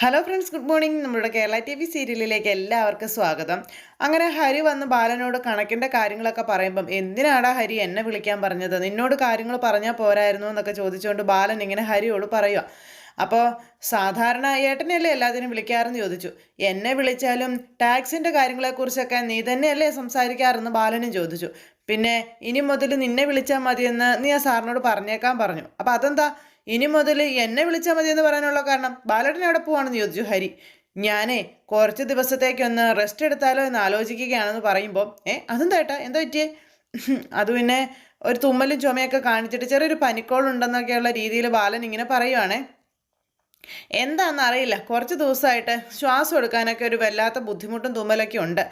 Hello friends good morning നമ്മുടെ Kerala T V സീരിയലിലേക്ക് എല്ലാവർക്കും സ്വാഗതം. അങ്ങനെ ഹരി വന്ന് ബാലനോട് കണക്കിന്റെ കാര്യങ്ങളൊക്കെ പറയുമ്പം എന്തിനാടാ ഹരി എന്നെ വിളിക്കാൻ പറഞ്ഞത്? നിന്നോട് കാര്യങ്ങൾ പറഞ്ഞാൽ പോരായിരുന്നു എന്നൊക്കെ ചോദിച്ചുകൊണ്ട് ബാലൻ ഇങ്ങനെ ഹരിയോട് പറയുക അപ്പോൾ സാധാരണ ഏട്ടനെയല്ലേ എല്ലാത്തിനും വിളിക്കാറെന്ന് ചോദിച്ചു. എന്നെ വിളിച്ചാലും ടാക്സിന്റെ കാര്യങ്ങളെക്കുറിച്ചൊക്കെ നീ തന്നെയല്ലേ സംസാരിക്കാറെന്ന് ബാലനും ചോദിച്ചു. പിന്നെ ഇനി മുതൽ നിന്നെ വിളിച്ചാൽ മതിയെന്ന് നീ ആ സാറിനോട് പറഞ്ഞേക്കാൻ പറഞ്ഞു. അപ്പോൾ അതെന്താ? ഇനി മുതൽ എന്നെ വിളിച്ചാൽ മതി എന്ന് പറയാനുള്ള കാരണം ബാലട്ടൻ എവിടെ പോവാണെന്ന് ചോദിച്ചു ഹരി. ഞാനേ കുറച്ച് ദിവസത്തേക്കൊന്ന് റെസ്റ്റ് എടുത്താലോ എന്ന് ആലോചിക്കുകയാണെന്ന് പറയുമ്പോൾ ഏ അതും തേട്ടാ എന്താ പറ്റിയേ? അത് പിന്നെ ഒരു തുമ്മലും ചുമയൊക്കെ കാണിച്ചിട്ട് ചെറിയൊരു പനിക്കോളുണ്ടെന്നൊക്കെയുള്ള രീതിയിൽ ബാലൻ ഇങ്ങനെ പറയുവാണേ. എന്താണെന്ന് അറിയില്ല. കുറച്ച് ദിവസമായിട്ട് ശ്വാസം എടുക്കാനൊക്കെ ഒരു വല്ലാത്ത ബുദ്ധിമുട്ടും തുമ്മലൊക്കെ ഉണ്ട്.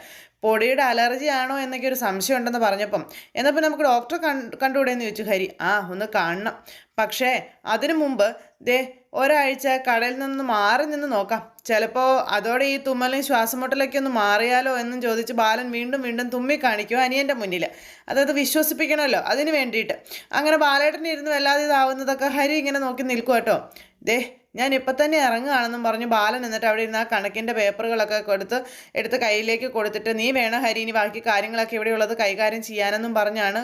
പൊടിയുടെ അലർജി ആണോ എന്നൊക്കെ ഒരു സംശയം ഉണ്ടെന്ന് പറഞ്ഞപ്പം എന്നാൽ നമുക്ക് ഡോക്ടറെ കണ്ടുകൂടെ എന്ന് ചോദിച്ചു ഹരി ആ ഒന്ന് കാണണം. പക്ഷേ അതിനു മുമ്പ് ദേ ഒരാഴ്ച കടയിൽ നിന്ന് മാറി നിന്ന് നോക്കാം. ചിലപ്പോൾ അതോടെ ഈ തുമ്മലും ശ്വാസമുട്ടലൊക്കെ ഒന്ന് മാറിയാലോ എന്നും ചോദിച്ച് ബാലൻ വീണ്ടും വീണ്ടും തുമ്മി കാണിക്കും അനിയന്റെ മുന്നിൽ അതായത് വിശ്വസിപ്പിക്കണമല്ലോ അതിന് വേണ്ടിയിട്ട്. അങ്ങനെ ബാലേട്ടൻ ഇരുന്ന് വല്ലാതെ ഇതാവുന്നതൊക്കെ ഹരി ഇങ്ങനെ നോക്കി നിൽക്കും കേട്ടോ ദേ ഞാൻ ഇപ്പം തന്നെ ഇറങ്ങുകയാണെന്നും പറഞ്ഞു ബാലൻ എന്നിട്ട് അവിടെ ഇരുന്ന് ആ കണക്കിന്റെ പേപ്പറുകളൊക്കെ കൊടുത്ത് എടുത്ത് കയ്യിലേക്ക് കൊടുത്തിട്ട് നീ വേണം ഹരി ഇനി ബാക്കി കാര്യങ്ങളൊക്കെ ഇവിടെയുള്ളത് കൈകാര്യം ചെയ്യാനെന്നും പറഞ്ഞാണ്.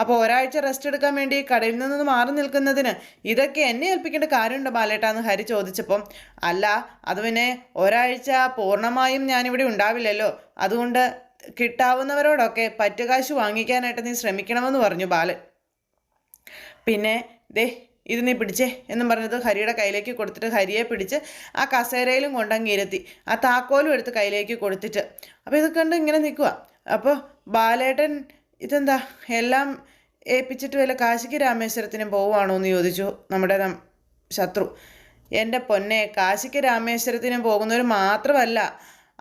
അപ്പോൾ ഒരാഴ്ച റെസ്റ്റ് എടുക്കാൻ വേണ്ടി കടയിൽ നിന്ന് മാറി നിൽക്കുന്നതിന് ഇതൊക്കെ എന്നെ ഏൽപ്പിക്കേണ്ട കാര്യമുണ്ട് ബാലേട്ടാന്ന് ഹരി ചോദിച്ചപ്പം അല്ല അത് പിന്നെ ഒരാഴ്ച പൂർണമായും ഞാനിവിടെ ഉണ്ടാവില്ലല്ലോ. അതുകൊണ്ട് കിട്ടാവുന്നവരോടൊക്കെ പറ്റുകാശ് വാങ്ങിക്കാനായിട്ട് നീ ശ്രമിക്കണമെന്ന് പറഞ്ഞു ബാലൻ. പിന്നെ ദേ ഇത് നീ പിടിച്ചേ എന്നും പറഞ്ഞത് ഹരിയുടെ കയ്യിലേക്ക് കൊടുത്തിട്ട് ഹരിയെ പിടിച്ച് ആ കസേരയിലും കൊണ്ടങ്ങ് ഇരുത്തി ആ താക്കോലും എടുത്ത് കയ്യിലേക്ക് കൊടുത്തിട്ട്. അപ്പോൾ ഇത് കണ്ട് ഇങ്ങനെ നിൽക്കുക അപ്പോൾ ബാലേട്ടൻ ഇതെന്താ എല്ലാം ഏൽപ്പിച്ചിട്ട് വല്ല കാശിക്ക് രാമേശ്വരത്തിനും പോവുകയാണോ എന്ന് ചോദിച്ചു നമ്മുടെ ശത്രു. എന്റെ പൊന്നെ കാശിക്ക് രാമേശ്വരത്തിനും പോകുന്നവർ മാത്രമല്ല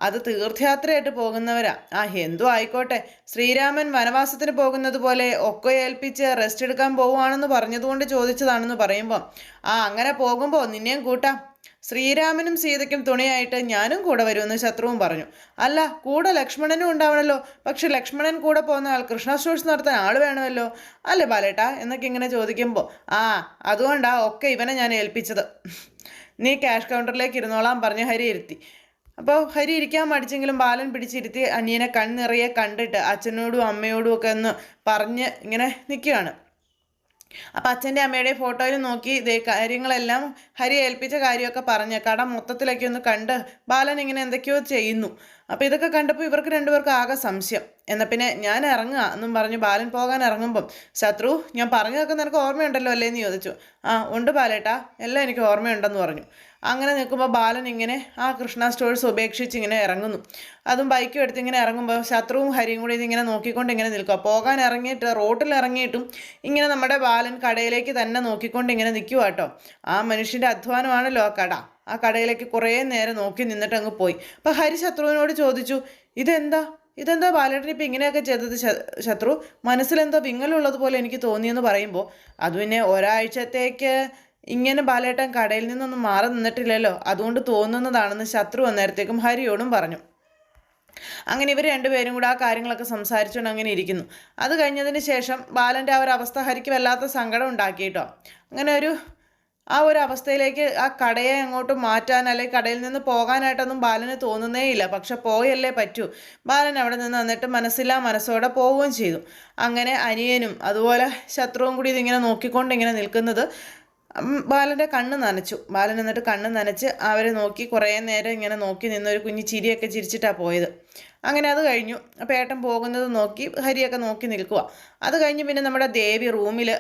അത് തീർത്ഥയാത്രയായിട്ട് പോകുന്നവരാ. ആ എന്തു ആയിക്കോട്ടെ. ശ്രീരാമൻ വനവാസത്തിന് പോകുന്നത് പോലെ ഒക്കെ ഏൽപ്പിച്ച് റെസ്റ്റ് എടുക്കാൻ പോവുകയാണെന്ന് പറഞ്ഞതുകൊണ്ട് ചോദിച്ചതാണെന്ന് പറയുമ്പോൾ ആ അങ്ങനെ പോകുമ്പോൾ നിന്നെയും കൂട്ടാം. ശ്രീരാമനും സീതയ്ക്കും തുണയായിട്ട് ഞാനും കൂടെ വരുമെന്ന് ശത്രുവും പറഞ്ഞു. അല്ല കൂടെ ലക്ഷ്മണനും ഉണ്ടാവണമല്ലോ പക്ഷെ ലക്ഷ്മണൻ കൂടെ പോകുന്ന ആൾ കൃഷ്ണ സ്റ്റോഴ്സ് നടത്താൻ ആൾ വേണമല്ലോ. അല്ലേ ബാലേട്ടാ? എന്നൊക്കെ ഇങ്ങനെ ചോദിക്കുമ്പോൾ ആ അതുകൊണ്ടാ ഒക്കെ ഇവനെ ഞാൻ ഏൽപ്പിച്ചത്. നീ ക്യാഷ് കൗണ്ടറിലേക്ക് ഇരുന്നോളാം പറഞ്ഞ് ഹരി ഇരുത്തി അപ്പോൾ ഹരി ഇരിക്കാൻ മടിച്ചെങ്കിലും ബാലൻ പിടിച്ചിരുത്തി അനിയനെ കണ്ണിറയെ കണ്ടിട്ട് അച്ഛനോടും അമ്മയോടും ഒക്കെ ഒന്ന് പറഞ്ഞ് ഇങ്ങനെ നിൽക്കുകയാണ്. അപ്പം അച്ഛന്റെ അമ്മയുടെ ഫോട്ടോയിൽ നോക്കി ഇതേ കാര്യങ്ങളെല്ലാം ഹരി ഏൽപ്പിച്ച കാര്യമൊക്കെ പറഞ്ഞ് കട മൊത്തത്തിലൊക്കെ ഒന്ന് കണ്ട് ബാലൻ ഇങ്ങനെ എന്തൊക്കെയോ ചെയ്യുന്നു. അപ്പോൾ ഇതൊക്കെ കണ്ടപ്പോൾ ഇവർക്ക് രണ്ടുപേർക്കും ആകെ സംശയം. എന്നാൽ പിന്നെ ഞാൻ ഇറങ്ങുക എന്നും പറഞ്ഞ് ബാലൻ പോകാൻ ഇറങ്ങുമ്പം ശത്രു ഞാൻ പറഞ്ഞതൊക്കെ നിനക്ക് ഓർമ്മയുണ്ടല്ലോ അല്ലേ? എന്ന് ചോദിച്ചു. ആ ഉണ്ട് ബാലേട്ടാ എല്ലാം എനിക്ക് ഓർമ്മയുണ്ടെന്ന് പറഞ്ഞു. അങ്ങനെ നിൽക്കുമ്പോൾ ബാലൻ ഇങ്ങനെ ആ കൃഷ്ണ സ്റ്റോഴ്സ് ഉപേക്ഷിച്ച് ഇങ്ങനെ ഇറങ്ങുന്നു. അതും ബൈക്കും എടുത്ത് ഇങ്ങനെ ഇറങ്ങുമ്പോൾ ശത്രുവും ഹരിയും കൂടി ഇതിങ്ങനെ നോക്കിക്കൊണ്ട് ഇങ്ങനെ നിൽക്കുക പോകാൻ ഇറങ്ങിയിട്ട് റോട്ടിൽ ഇറങ്ങിയിട്ടും ഇങ്ങനെ നമ്മുടെ ബാലൻ കടയിലേക്ക് തന്നെ നോക്കിക്കൊണ്ട് ഇങ്ങനെ നിൽക്കുക കേട്ടോ. ആ മനുഷ്യന്റെ അധ്വാനമാണല്ലോ ആ കട. ആ കടയിലേക്ക് കുറേ നേരം നോക്കി നിന്നിട്ട് അങ്ങ് പോയി. അപ്പോൾ ഹരി ശത്രുവിനോട് ചോദിച്ചു ഇതെന്താ? ഇതെന്താ ബാലേട്ടൻ ഇപ്പം ഇങ്ങനെയൊക്കെ ചെയ്തത് ശത്രു? മനസ്സിലെന്തോ വിങ്ങലുള്ളതുപോലെ എനിക്ക് തോന്നിയെന്ന് പറയുമ്പോൾ അത് പിന്നെ ഒരാഴ്ചത്തേക്ക് ഇങ്ങനെ ബാലേട്ടൻ കടയിൽ നിന്നൊന്നും മാറി നിന്നിട്ടില്ലല്ലോ. അതുകൊണ്ട് തോന്നുന്നതാണെന്ന് ശത്രു അന്നേരത്തേക്കും ഹരിയോടും പറഞ്ഞു. അങ്ങനെ ഇവർ രണ്ടുപേരും കൂടെ ആ കാര്യങ്ങളൊക്കെ സംസാരിച്ചുകൊണ്ട് അങ്ങനെ ഇരിക്കുന്നു. അത് കഴിഞ്ഞതിന് ശേഷം ബാലന്റെ ആ ഒരു അവസ്ഥ ഹരിക്ക് വല്ലാത്ത സങ്കടം ഉണ്ടാക്കിയിട്ടോ അങ്ങനെ ഒരു ആ ഒരു അവസ്ഥയിലേക്ക് ആ കടയെ അങ്ങോട്ട് മാറ്റാൻ അല്ലെങ്കിൽ കടയിൽ നിന്ന് പോകാനായിട്ടൊന്നും ബാലന് തോന്നുന്നേയില്ല. പക്ഷെ പോയല്ലേ പറ്റൂ. ബാലൻ അവിടെ നിന്ന് വന്നിട്ട് മനസ്സില്ലാ മനസ്സോടെ പോവുകയും ചെയ്തു. അങ്ങനെ അനിയനും അതുപോലെ ശത്രുവും കൂടി ഇതിങ്ങനെ നോക്കിക്കൊണ്ട് ഇങ്ങനെ നിൽക്കുന്നത് ബാലന്റെ കണ്ണ് നനച്ചു. ബാലൻ എന്നിട്ട് കണ്ണ് നനച്ച് അവരെ നോക്കി കുറേ നേരം ഇങ്ങനെ നോക്കി നിന്നൊരു കുഞ്ഞു ചിരിയൊക്കെ ചിരിച്ചിട്ടാണ് പോയത്. അങ്ങനെ അത് കഴിഞ്ഞു. അപ്പോൾ ഏട്ടൻ പോകുന്നത് നോക്കി ഹരിയൊക്കെ നോക്കി നിൽക്കുക അത് കഴിഞ്ഞ് പിന്നെ നമ്മുടെ ദേവി റൂമിൽ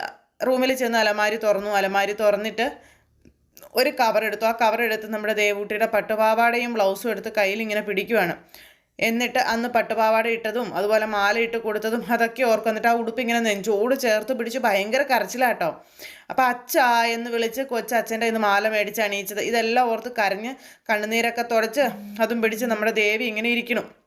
റൂമിൽ ചെന്ന് അലമാരി തുറന്നു. അലമാരി തുറന്നിട്ട് ഒരു കവർ എടുത്തു. ആ കവർ എടുത്ത് നമ്മുടെ ദേവൂട്ടിയുടെ പട്ടുപാവാടയും ബ്ലൗസും എടുത്ത് കയ്യിൽ ഇങ്ങനെ പിടിക്കുവാണ്. എന്നിട്ട് അന്ന് പട്ടുപാവാട ഇട്ടതും അതുപോലെ മാല ഇട്ട് കൊടുത്തതും അതൊക്കെ ഓർക്കും. എന്നിട്ട് ആ ഉടുപ്പ് ഇങ്ങനെ നെഞ്ചോട് ചേർത്ത് പിടിച്ച് ഭയങ്കര കരച്ചിലാട്ടോ. അപ്പോൾ അച്ഛ എന്ന് വിളിച്ച് കൊച്ചച്ഛന്റെ ഇന്ന് മാല മേടിച്ച് അണിയിച്ചത്. ഇതെല്ലാം ഓർത്ത് കരഞ്ഞ് കണ്ണുനീരൊക്കെ തുടച്ച് അതും പിടിച്ച് നമ്മുടെ ദേവി ഇങ്ങനെ ഇരിക്കണം.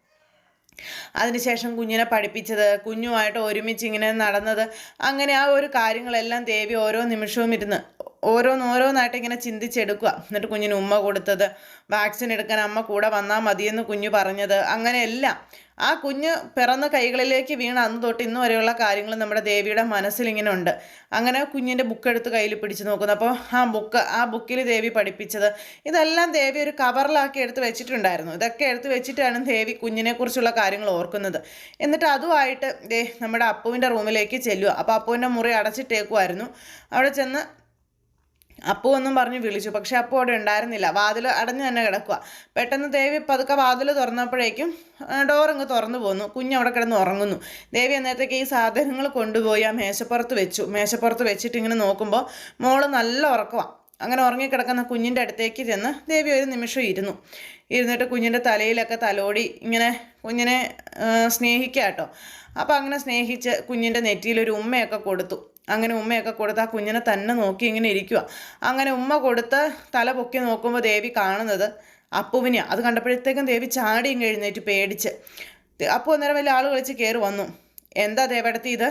അതിനുശേഷം കുഞ്ഞിനെ പഠിപ്പിച്ചത് കുഞ്ഞുമായിട്ട് ഒരുമിച്ച് ഇങ്ങനെ നടന്നത്. അങ്ങനെ ആ ഒരു കാര്യങ്ങളെല്ലാം ദേവി ഓരോ നിമിഷവും ഇരുന്ന് ഓരോന്നോരോന്നായിട്ട് ഇങ്ങനെ ചിന്തിച്ചെടുക്കുക. എന്നിട്ട് കുഞ്ഞിന് ഉമ്മ കൊടുത്തത് വാക്സിൻ എടുക്കാൻ അമ്മ കൂടെ വന്നാൽ മതിയെന്ന് കുഞ്ഞു പറഞ്ഞത് അങ്ങനെയെല്ലാം ആ കുഞ്ഞ് പിറന്ന കൈകളിലേക്ക് വീണ അന്ന് തൊട്ട് ഇന്ന് വരെയുള്ള കാര്യങ്ങൾ നമ്മുടെ ദേവിയുടെ മനസ്സിലിങ്ങനെ ഉണ്ട് അങ്ങനെ കുഞ്ഞിന്റെ ബുക്ക് എടുത്ത് കയ്യിൽ പിടിച്ച് നോക്കുന്നു. അപ്പോൾ ആ ബുക്ക് ആ ബുക്കിൽ ദേവി പഠിപ്പിച്ചത് ഇതെല്ലാം ദേവി ഒരു കവറിലാക്കി എടുത്ത് വെച്ചിട്ടുണ്ടായിരുന്നു. ഇതൊക്കെ എടുത്ത് വെച്ചിട്ടാണ് ദേവി കുഞ്ഞിനെക്കുറിച്ചുള്ള കാര്യങ്ങൾ ഓർക്കുന്നത്. എന്നിട്ട് അതുമായിട്ട് ദേ നമ്മുടെ അപ്പുവിന്റെ റൂമിലേക്ക് ചെല്ലുക അപ്പോൾ അപ്പുവിന്റെ മുറി അടച്ചിട്ടേക്കുമായിരുന്നു അവിടെ ചെന്ന് അപ്പു എന്നും പറഞ്ഞ് വിളിച്ചു. പക്ഷെ അപ്പു അവിടെ ഉണ്ടായിരുന്നില്ല. വാതിൽ അടഞ്ഞു തന്നെ കിടക്കുക പെട്ടെന്ന് ദേവി പതുക്കെ വാതിൽ തുറന്നപ്പോഴേക്കും അങ്ങ് തുറന്നു പോന്നു. കുഞ്ഞ് അവിടെ കിടന്ന് ഉറങ്ങുന്നു. ദേവി അന്നേരത്തേക്ക് ഈ സാധനങ്ങൾ കൊണ്ടുപോയി ആ മേശപ്പുറത്ത് വെച്ചു. മേശപ്പുറത്ത് വെച്ചിട്ട് ഇങ്ങനെ നോക്കുമ്പോൾ മോൾ നല്ല ഉറക്കമാണ് അങ്ങനെ ഉറങ്ങിക്കിടക്കുന്ന കുഞ്ഞിന്റെ അടുത്തേക്ക് ചെന്ന് ദേവി ഒരു നിമിഷം ഇരുന്നു. ഇരുന്നിട്ട് കുഞ്ഞിന്റെ തലയിലൊക്കെ തലോടി ഇങ്ങനെ കുഞ്ഞിനെ സ്നേഹിക്കുക കേട്ടോ അപ്പോൾ അങ്ങനെ സ്നേഹിച്ച് കുഞ്ഞിന്റെ നെറ്റിയിലൊരു ഉമ്മയൊക്കെ കൊടുത്തു. അങ്ങനെ ഉമ്മയൊക്കെ കൊടുത്ത് ആ കുഞ്ഞിനെ തന്നെ നോക്കി ഇങ്ങനെ ഇരിക്കുക അങ്ങനെ ഉമ്മ കൊടുത്ത് തല പൊക്കി നോക്കുമ്പോൾ ദേവി കാണുന്നത് അപ്പുവിനെയാണ് അത് കണ്ടപ്പോഴത്തേക്കും ദേവി ചാടിയും കഴിഞ്ഞേറ്റ് പേടിച്ച്. അപ്പു അന്നേരം വലിയ ആൾ കളിച്ച് കയറി വന്നു. എന്താ ദേവടത്തി ഇത്?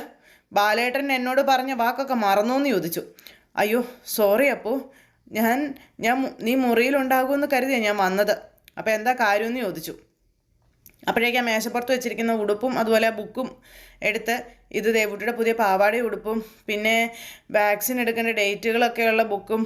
ബാലേട്ടൻ എന്നോട് പറഞ്ഞ വാക്കൊക്കെ മറന്നു എന്ന് ചോദിച്ചു. അയ്യോ സോറി അപ്പു. ഞാൻ ഞാൻ നീ മുറിയിലുണ്ടാകുമെന്ന് കരുതിയാണ് ഞാൻ വന്നത്. അപ്പോൾ എന്താ കാര്യമെന്ന് ചോദിച്ചു. അപ്പോഴേക്കും ആ മേശപ്പുറത്ത് വെച്ചിരിക്കുന്ന ഉടുപ്പും അതുപോലെ ബുക്കും എടുത്ത് ഇത് ദേവുട്ടിയുടെ പുതിയ പാവാടി ഉടുപ്പും പിന്നെ വാക്സിൻ എടുക്കേണ്ട ഡേറ്റുകളൊക്കെയുള്ള ബുക്കും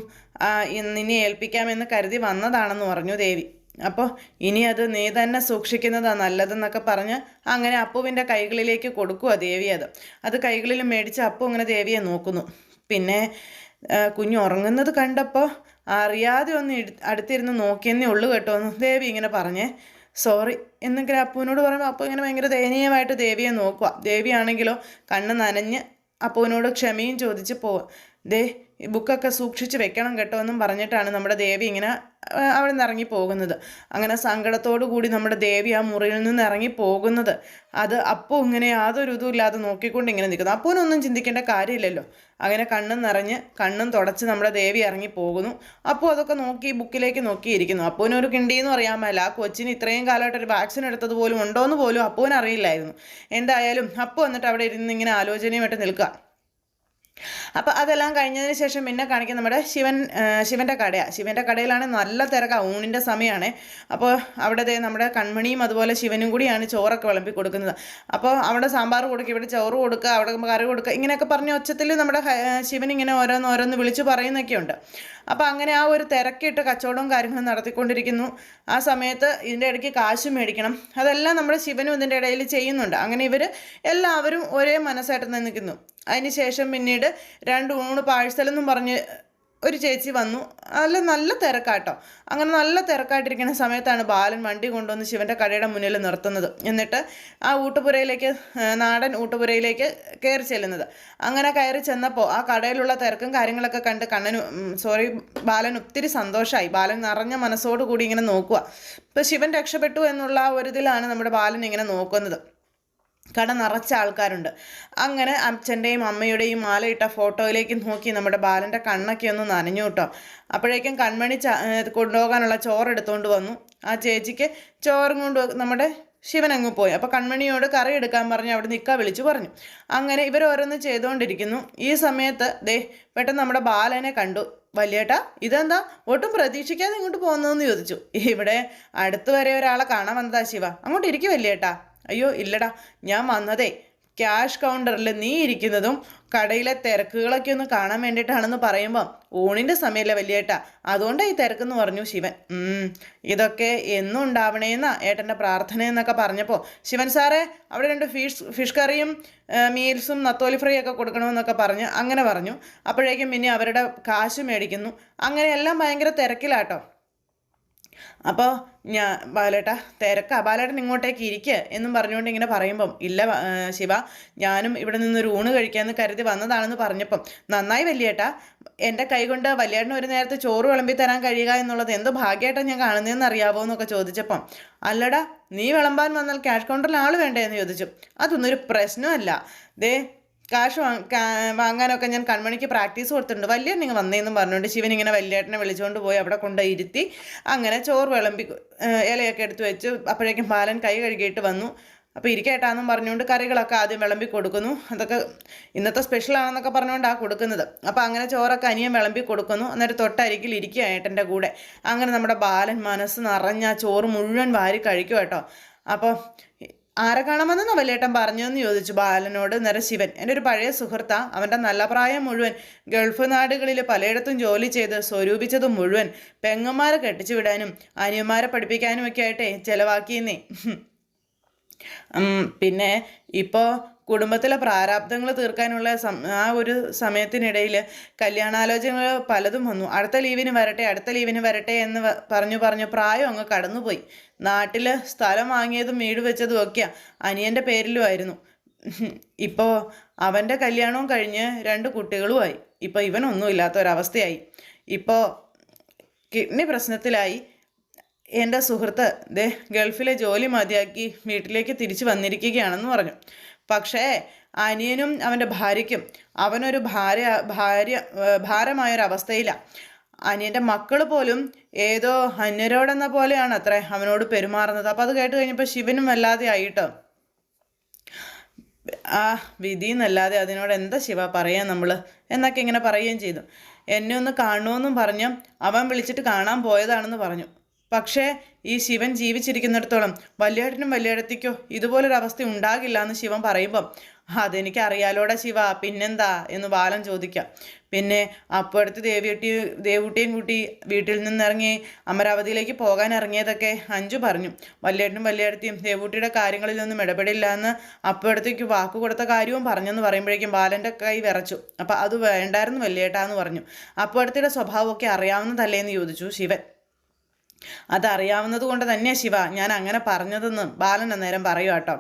നിന്നെ ഏൽപ്പിക്കാമെന്ന് കരുതി വന്നതാണെന്ന് പറഞ്ഞു ദേവി. അപ്പോൾ ഇനി അത് നീ തന്നെ സൂക്ഷിക്കുന്നതാണ് നല്ലതെന്നൊക്കെ പറഞ്ഞ് അങ്ങനെ അപ്പുവിന്റെ കൈകളിലേക്ക് കൊടുക്കുക ദേവി അത്. അത് കൈകളിൽ മേടിച്ച് അപ്പു അങ്ങനെ ദേവിയെ നോക്കുന്നു. പിന്നെ കുഞ്ഞ് ഉറങ്ങുന്നത് കണ്ടപ്പോൾ അറിയാതെ ഒന്ന് അടുത്തിരുന്ന് നോക്കിയെന്നേ ഉള്ളൂ കേട്ടോ ദേവി ഇങ്ങനെ പറഞ്ഞേ. സോറി എന്നൊക്കെ അപ്പുവിനോട് പറയുമ്പോൾ അപ്പു ഇങ്ങനെ ഭയങ്കര ദയനീയമായിട്ട് ദേവിയെ നോക്കുക ദേവിയാണെങ്കിലോ കണ്ണ് നനഞ്ഞ് അപ്പുവിനോട് ക്ഷമയും ചോദിച്ച് പോവുക ദേ ബുക്കൊക്കെ സൂക്ഷിച്ച് വെക്കണം കേട്ടോ എന്നും പറഞ്ഞിട്ടാണ് നമ്മുടെ ദേവി ഇങ്ങനെ അവിടെ നിന്ന് ഇറങ്ങി പോകുന്നത്. അങ്ങനെ സങ്കടത്തോടു കൂടി നമ്മുടെ ദേവി ആ മുറിയിൽ നിന്ന് ഇറങ്ങി പോകുന്നത്. അത് അപ്പോൾ ഇങ്ങനെ യാതൊരു ഇതും ഇല്ലാതെ നോക്കിക്കൊണ്ട് ഇങ്ങനെ നിൽക്കുന്നു. അപ്പോനൊന്നും ചിന്തിക്കേണ്ട കാര്യമില്ലല്ലോ. അങ്ങനെ കണ്ണും നിറഞ്ഞ് കണ്ണും തുടച്ച് നമ്മുടെ ദേവി ഇറങ്ങി പോകുന്നു. അപ്പോൾ അതൊക്കെ നോക്കി ബുക്കിലേക്ക് നോക്കിയിരിക്കുന്നു. അപ്പൂനൊരു കിണ്ടിയെന്ന് അറിയാമല്ല ആ കൊച്ചിന് ഇത്രയും കാലമായിട്ട് ഒരു വാക്സിൻ എടുത്തത് പോലും ഉണ്ടോ എന്ന് പോലും അപ്പൂന് അറിയില്ലായിരുന്നു എന്തായാലും അപ്പോൾ വന്നിട്ട് അവിടെ ഇരുന്ന് ഇങ്ങനെ ആലോചനയുമായിട്ട് നിൽക്കുക. അപ്പോൾ അതെല്ലാം കഴിഞ്ഞതിന് ശേഷം പിന്നെ കാണിക്കുക നമ്മുടെ ശിവൻ ശിവന്റെ കടയാണ് ശിവന്റെ കടയിലാണ് നല്ല തിരക്കാണ് ഊണിന്റെ സമയമാണ് അപ്പോൾ അവിടെ നമ്മുടെ കൺമണിയും അതുപോലെ ശിവനും കൂടിയാണ് ചോറൊക്കെ വിളമ്പി കൊടുക്കുന്നത്. അപ്പോൾ അവിടെ സാമ്പാർ കൊടുക്കുക ഇവിടെ ചോറ് കൊടുക്കുക അവിടെ കറി കൊടുക്കുക ഇങ്ങനെയൊക്കെ പറഞ്ഞ ഒച്ചത്തിൽ നമ്മുടെ ശിവൻ ഇങ്ങനെ ഓരോന്ന് ഓരോന്ന് വിളിച്ച് പറയുന്നൊക്കെയുണ്ട് അപ്പോൾ അങ്ങനെ ആ ഒരു തിരക്കിട്ട് കച്ചവടവും കാര്യങ്ങളും നടത്തിക്കൊണ്ടിരിക്കുന്നു. ആ സമയത്ത് ഇതിന്റെ ഇടയ്ക്ക് കാശ് മേടിക്കണം. അതെല്ലാം നമ്മുടെ ശിവനും ഇതിന്റെ ഇടയിൽ ചെയ്യുന്നുണ്ട്. അങ്ങനെ ഇവർ എല്ലാവരും ഒരേ മനസ്സായിട്ട് നിൽക്കുന്നു. അതിനുശേഷം പിന്നീട് രണ്ട് മൂന്ന് പാഴ്സലെന്നും പറഞ്ഞ് ഒരു ചേച്ചി വന്നു. അല്ല നല്ല തിരക്കാട്ടോ. അങ്ങനെ നല്ല തിരക്കായിട്ടിരിക്കുന്ന സമയത്താണ് ബാലൻ വണ്ടി കൊണ്ടുവന്ന് ശിവന്റെ കടയുടെ മുന്നിൽ നിർത്തുന്നത്. എന്നിട്ട് ആ ഊട്ടുപുരയിലേക്ക് നാടൻ ഊട്ടുപുരയിലേക്ക് കയറി ചെല്ലുന്നത്. അങ്ങനെ കയറി ചെന്നപ്പോൾ ആ കടയിലുള്ള തിരക്കും കാര്യങ്ങളൊക്കെ കണ്ട് കണ്ണന് സോറി ബാലൻ ഒത്തിരി സന്തോഷമായി ബാലൻ നിറഞ്ഞ മനസ്സോടു കൂടി ഇങ്ങനെ നോക്കുക. ഇപ്പോൾ ശിവൻ രക്ഷപ്പെട്ടു എന്നുള്ള ആ ഒരു ഇതിലാണ് നമ്മുടെ ബാലൻ ഇങ്ങനെ നോക്കുന്നത്. കട നിറച്ച ആൾക്കാരുണ്ട്. അങ്ങനെ അച്ഛന്റെയും അമ്മയുടെയും മാലയിട്ട ഫോട്ടോയിലേക്ക് നോക്കി നമ്മുടെ ബാലന്റെ കണ്ണൊക്കെ ഒന്ന് നനഞ്ഞു കേട്ടോ. അപ്പോഴേക്കും കൺമണി ച കൊണ്ടുപോകാനുള്ള ചോറ് എടുത്തുകൊണ്ട് വന്നു. ആ ചേച്ചിക്ക് ചോറും കൊണ്ട് നമ്മുടെ ശിവൻ അങ്ങ് പോയി. അപ്പോൾ കൺമണിയോട് കറി എടുക്കാൻ പറഞ്ഞ് അവിടെ നിൽക്കാൻ വിളിച്ചു പറഞ്ഞു. അങ്ങനെ ഇവർ ഓരോന്ന് ചെയ്തുകൊണ്ടിരിക്കുന്നു ഈ സമയത്ത് ദേ പെട്ടെന്ന് നമ്മുടെ ബാലനെ കണ്ടു. വലിയേട്ടാ ഇതെന്താ? ഒട്ടും പ്രതീക്ഷിക്കാതെ ഇങ്ങോട്ട് പോകുന്നതെന്ന് ചോദിച്ചു. ഇവിടെ അടുത്ത് വരെ ഒരാളെ കാണാൻ വന്നതാ ശിവ. അങ്ങോട്ട് ഇരിക്കും വലിയേട്ടാ. അയ്യോ ഇല്ലടാ. ഞാൻ വന്നതേ ക്യാഷ് കൗണ്ടറിൽ നീ ഇരിക്കുന്നതും കടയിലെ തിരക്കുകളൊക്കെ ഒന്ന് കാണാൻ വേണ്ടിയിട്ടാണെന്ന് പറയുമ്പം ഊണിന്റെ സമയമല്ലേ വലിയേട്ടാ? അതുകൊണ്ടാണ് ഈ തിരക്കെന്ന് പറഞ്ഞു ശിവൻ. ഇതൊക്കെ എന്നും ഉണ്ടാവണേന്നാ ഏട്ടന്റെ പ്രാർത്ഥന എന്നൊക്കെ പറഞ്ഞപ്പോൾ ശിവൻ സാറേ അവിടെ രണ്ട് ഫിഷ് ഫിഷ് കറിയും മീൽസും നത്തോലി ഫ്രൈ ഒക്കെ കൊടുക്കണമെന്നൊക്കെ പറഞ്ഞ് അങ്ങനെ പറഞ്ഞു. അപ്പോഴേക്കും പിന്നെ അവരുടെ കാശ് മേടിക്കുന്നു. അങ്ങനെയെല്ലാം ഭയങ്കര തിരക്കിലാട്ടോ. അപ്പോൾ ഞാൻ ബാലേട്ട തിരക്കാ. ബാലേട്ടൻ ഇങ്ങോട്ടേക്ക് ഇരിക്കുക എന്നും പറഞ്ഞുകൊണ്ട് ഇങ്ങനെ പറയുമ്പം ഇല്ല ശിവ ഞാനും ഇവിടെ നിന്ന് ഒരു ഊണ് കഴിക്കാമെന്ന് കരുതി വന്നതാണെന്ന് പറഞ്ഞപ്പം നന്നായി വലിയേട്ട. എന്റെ കൈകൊണ്ട് വലിയേട്ടന് ഒരു നേരത്തെ ചോറ് വിളമ്പി തരാൻ കഴിയുക എന്നുള്ളത് എന്തോ ഭാഗ്യമായിട്ടാണ് ഞാൻ കാണുന്നതെന്ന് അറിയാവോ എന്നൊക്കെ ചോദിച്ചപ്പം അല്ലടാ നീ വിളമ്പാൻ വന്നാൽ ക്യാഷ് കൗണ്ടറിൽ ആൾ വേണ്ടേ എന്ന് ചോദിച്ചു. അതൊന്നും ഒരു പ്രശ്നമല്ല. ദേ കാശ് വാങ്ങാനൊക്കെ ഞാൻ കൺമണിക്ക് പ്രാക്ടീസ് കൊടുത്തിട്ടുണ്ട്. വലിയ നിങ്ങൾ വന്നേന്നും പറഞ്ഞുകൊണ്ട് ശിവൻ ഇങ്ങനെ വലിയേട്ടനെ വിളിച്ചുകൊണ്ട് പോയി അവിടെ കൊണ്ട് ഇരുത്തി അങ്ങനെ ചോറ് വിളമ്പി ഇലയൊക്കെ എടുത്തു വെച്ച് അപ്പോഴേക്കും ബാലൻ കൈ കഴുകിയിട്ട് വന്നു. അപ്പോൾ ഇരിക്കേട്ടാന്നും പറഞ്ഞുകൊണ്ട് കറികളൊക്കെ ആദ്യം വിളമ്പി കൊടുക്കുന്നു. അതൊക്കെ ഇന്നത്തെ സ്പെഷ്യലാണെന്നൊക്കെ പറഞ്ഞുകൊണ്ടാണ് കൊടുക്കുന്നത്. അപ്പോൾ അങ്ങനെ ചോറൊക്കെ അനിയൻ വിളമ്പി കൊടുക്കുന്നു. അന്നേരം തൊട്ടരികിൽ ഇരിക്കുക ഏട്ടന്റെ കൂടെ. അങ്ങനെ നമ്മുടെ ബാലൻ മനസ്സ് നിറഞ്ഞ ആ ചോറ് മുഴുവൻ വാരി കഴിക്കും കേട്ടോ അപ്പോൾ ആരെ കാണാമെന്നാ വലിയേട്ടൻ പറഞ്ഞതെന്ന് ചോദിച്ചു ബാലനോട് നരശിവൻ ശിവൻ എന്റെ ഒരു പഴയ സുഹൃത്ത. അവന്റെ നല്ല പ്രായം മുഴുവൻ ഗൾഫ് നാടുകളിൽ പലയിടത്തും ജോലി ചെയ്ത് സ്വരൂപിച്ചതും മുഴുവൻ പെങ്ങന്മാരെ കെട്ടിച്ചു വിടാനും അനിയന്മാരെ പഠിപ്പിക്കാനും ഒക്കെ ആയിട്ടേ ചിലവാക്കിയെന്നേ. പിന്നെ ഇപ്പോൾ കുടുംബത്തിലെ പ്രാരാബ്ദങ്ങൾ തീർക്കാനുള്ള ആ ഒരു സമയത്തിനിടയിൽ കല്യാണാലോചനകൾ പലതും വന്നു. അടുത്ത ലീവിന് വരട്ടെ അടുത്ത ലീവിന് വരട്ടെ എന്ന് പറഞ്ഞു പറഞ്ഞു പ്രായം അങ്ങ് കടന്നുപോയി. നാട്ടിൽ സ്ഥലം വാങ്ങിയതും വീട് വെച്ചതും ഒക്കെ അനിയന്റെ പേരിലുമായിരുന്നു ഇപ്പോൾ അവന്റെ കല്യാണവും കഴിഞ്ഞ് രണ്ട് കുട്ടികളുമായി ഇപ്പോൾ ഇവനൊന്നും ഇല്ലാത്ത ഒരവസ്ഥയായി ഇപ്പോൾ കിഡ്നി പ്രശ്നത്തിലായി. എന്റെ സുഹൃത്ത് ദേ ഗൾഫിലെ ജോലി മതിയാക്കി വീട്ടിലേക്ക് തിരിച്ചു വന്നിരിക്കുകയാണെന്ന് പറഞ്ഞു. പക്ഷേ അനിയനും അവന്റെ ഭാര്യയ്ക്കും അവനൊരു ഭാര്യ ഭാര്യ ഭാരമായൊരവസ്ഥയിലാണ് അനിയന്റെ മക്കൾ പോലും ഏതോ അന്യരോടെന്ന പോലെയാണ് അത്ര അവനോട് പെരുമാറുന്നത്. അപ്പോൾ അത് കേട്ട് കഴിഞ്ഞപ്പോൾ ശിവനും വല്ലാതെ ആയിട്ടോ. ആ വിധി എന്നല്ലാതെ അതിനോട് എന്താ ശിവ പറയാം നമ്മൾ എന്നൊക്കെ ഇങ്ങനെ പറയുകയും ചെയ്തു. എന്നെ ഒന്ന് കാണുമെന്നും പറഞ്ഞു അവൻ വിളിച്ചിട്ട് കാണാൻ പോയതാണെന്ന് പറഞ്ഞു. പക്ഷേ ഈ ശിവൻ ജീവിച്ചിരിക്കുന്നിടത്തോളം വലിയേട്ടനും വലിയേടത്തേക്കോ ഇതുപോലൊരവസ്ഥ ഉണ്ടാകില്ല എന്ന് ശിവൻ പറയുമ്പം അതെനിക്ക് അറിയാലോടെ ശിവ പിന്നെന്താ? എന്ന് ബാലൻ ചോദിക്കാം. പിന്നെ അപ്പോഴത്തെ ദേവിയുട്ടി ദേവുട്ടിയും കൂട്ടി വീട്ടിൽ നിന്നിറങ്ങി അമരാവതിയിലേക്ക് പോകാൻ ഇറങ്ങിയതൊക്കെ അഞ്ചു പറഞ്ഞു. വല്യേട്ടനും വല്യേടത്തിയും ദേവൂട്ടിയുടെ കാര്യങ്ങളിലൊന്നും ഇടപെടില്ല എന്ന് അപ്പോഴത്തേക്ക് വാക്ക് കൊടുത്ത കാര്യവും പറഞ്ഞെന്ന് പറയുമ്പോഴേക്കും ബാലന്റെ കൈ വിറച്ചു. അപ്പം അത് വേണ്ടായിരുന്നു വല്യേട്ടാന്ന് പറഞ്ഞു. അപ്പോഴത്തെ സ്വഭാവമൊക്കെ അറിയാവുന്നതല്ലേ എന്ന് ചോദിച്ചു ശിവൻ. അതറിയാവുന്നത് കൊണ്ട് തന്നെ ശിവ ഞാൻ അങ്ങനെ പറഞ്ഞതെന്ന് ബാലൻ അന്നേരം പറയൂ കേട്ടോ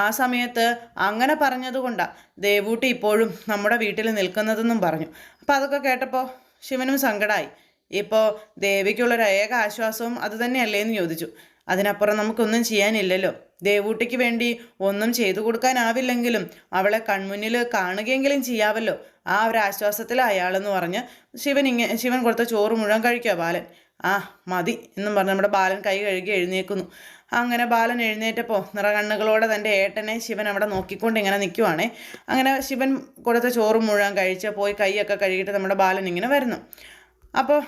ആ സമയത്ത് അങ്ങനെ പറഞ്ഞതുകൊണ്ടാണ് ദേവൂട്ടി ഇപ്പോഴും നമ്മുടെ വീട്ടിൽ നിൽക്കുന്നതെന്നും പറഞ്ഞു. അപ്പം അതൊക്കെ കേട്ടപ്പോൾ ശിവനും സങ്കടമായി ഇപ്പോൾ ദേവിക്കുള്ളൊരു ഏക ആശ്വാസവും അത് തന്നെയല്ലേ എന്ന് ചോദിച്ചു. അതിനപ്പുറം നമുക്കൊന്നും ചെയ്യാനില്ലല്ലോ. ദേവൂട്ടിക്ക് വേണ്ടി ഒന്നും ചെയ്തു കൊടുക്കാനാവില്ലെങ്കിലും അവളെ കൺമുന്നിൽ കാണുകയെങ്കിലും ചെയ്യാവല്ലോ. ആ ഒരു ആശ്വാസത്തിൽ അയാളെന്ന് പറഞ്ഞ് ശിവൻ ഇങ്ങനെ ശിവൻ കൊടുത്ത ചോറ് മുഴുവൻ കഴിക്കുക ബാലൻ. ആ മതി എന്നും പറഞ്ഞ് നമ്മുടെ ബാലൻ കൈ കഴുകി എഴുന്നേക്കുന്നു. അങ്ങനെ ബാലൻ എഴുന്നേറ്റപ്പോൾ നിറകണ്ണുകളോടെ തന്റെ ഏട്ടനെ ശിവൻ അവിടെ നോക്കിക്കൊണ്ട് ഇങ്ങനെ നിൽക്കുവാണേ അങ്ങനെ ശിവൻ കൊടുത്ത ചോറ് മുഴുവൻ കഴിച്ച് പോയി കൈയൊക്കെ കഴുകിയിട്ട് നമ്മുടെ ബാലൻ ഇങ്ങനെ വരുന്നു. അപ്പോൾ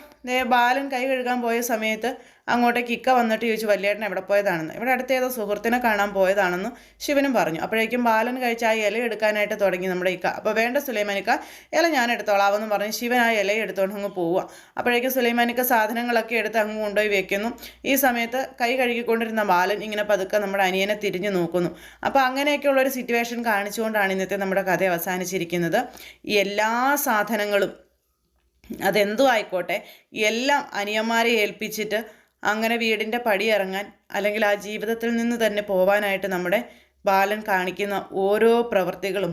ബാലൻ കൈ കഴുകാൻ പോയ സമയത്ത് അങ്ങോട്ടേക്ക് ഇക്ക വന്നിട്ട് ചോദിച്ചു വല്യേട്ടൻ എവിടെ പോയതാണെന്ന്? ഇവിടെ അടുത്ത ഏതോ സുഹൃത്തിനെ കാണാൻ പോയതാണെന്ന് ശിവനും പറഞ്ഞു. അപ്പോഴേക്കും ബാലൻ കഴിച്ച ആ ഇല എടുക്കാനായിട്ട് തുടങ്ങി നമ്മുടെ ഇക്ക. അപ്പോൾ വേണ്ട സുലൈമാനിക്ക ഇല ഞാൻ എടുത്തോളാവെന്ന് പറഞ്ഞ് ശിവൻ ആ ഇല എടുത്തോണ്ട് അങ്ങ് പോവുക അപ്പോഴേക്കും സുലൈമാനിക്ക സാധനങ്ങളൊക്കെ എടുത്ത് അങ്ങ് കൊണ്ടുപോയി വെക്കുന്നു. ഈ സമയത്ത് കൈ കഴുകിക്കൊണ്ടിരുന്ന ബാലൻ ഇങ്ങനെ പതുക്കെ നമ്മുടെ അനിയനെ തിരിഞ്ഞു നോക്കുന്നു. അപ്പോൾ അങ്ങനെയൊക്കെയുള്ള ഒരു സിറ്റുവേഷൻ കാണിച്ചുകൊണ്ടാണ് ഇന്നത്തെ നമ്മുടെ കഥ അവസാനിച്ചിരിക്കുന്നത്. എല്ലാ സാധനങ്ങളും അതെന്തു ആയിക്കോട്ടെ? എല്ലാം അനിയന്മാരെ ഏൽപ്പിച്ചിട്ട് അങ്ങനെ വീടിന്റെ പടി ഇറങ്ങാൻ അല്ലെങ്കിൽ ആ ജീവിതത്തിൽ നിന്ന് തന്നെ പോവാനായിട്ട് നമ്മുടെ ബാലൻ കാണിക്കുന്ന ഓരോ പ്രവൃത്തികളും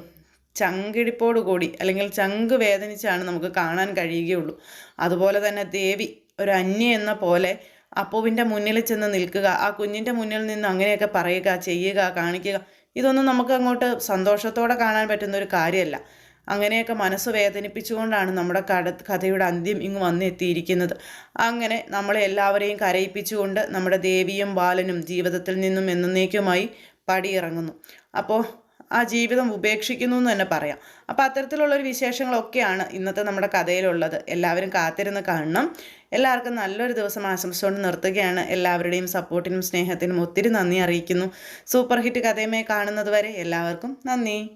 കൂടി അല്ലെങ്കിൽ ചങ്ക് വേദനിച്ചാണ് നമുക്ക് കാണാൻ കഴിയുകയുള്ളൂ. അതുപോലെ തന്നെ ദേവി ഒരു അന്യ എന്ന പോലെ അപ്പുവിന്റെ മുന്നിൽ ചെന്ന് നിൽക്കുക ആ കുഞ്ഞിന്റെ മുന്നിൽ നിന്ന് അങ്ങനെയൊക്കെ പറയുക ചെയ്യുക കാണിക്കുക. ഇതൊന്നും നമുക്ക് അങ്ങോട്ട് സന്തോഷത്തോടെ കാണാൻ പറ്റുന്ന ഒരു കാര്യമല്ല. അങ്ങനെയൊക്കെ മനസ്സ് വേദനിപ്പിച്ചുകൊണ്ടാണ് നമ്മുടെ കട കഥയുടെ അന്ത്യം ഇങ്ങ് വന്നെത്തിയിരിക്കുന്നത്. അങ്ങനെ നമ്മളെ എല്ലാവരെയും കരയിപ്പിച്ചുകൊണ്ട് നമ്മുടെ ദേവിയും ബാലനും ജീവിതത്തിൽ നിന്നും എന്നേക്കുമായി പടിയിറങ്ങുന്നു. അപ്പോൾ ആ ജീവിതം ഉപേക്ഷിക്കുന്നു എന്ന് തന്നെ പറയാം. അപ്പോൾ അത്തരത്തിലുള്ളൊരു വിശേഷങ്ങളൊക്കെയാണ് ഇന്നത്തെ നമ്മുടെ കഥയിലുള്ളത്. എല്ലാവരും കാത്തിരുന്ന് കാണണം. എല്ലാവർക്കും നല്ലൊരു ദിവസം ആശംസിച്ചുകൊണ്ട് നിർത്തുകയാണ്. എല്ലാവരുടെയും സപ്പോർട്ടിനും സ്നേഹത്തിനും ഒത്തിരി നന്ദി അറിയിക്കുന്നു. സൂപ്പർ ഹിറ്റ് കഥയുമായി കാണുന്നത് വരെ എല്ലാവർക്കും നന്ദി.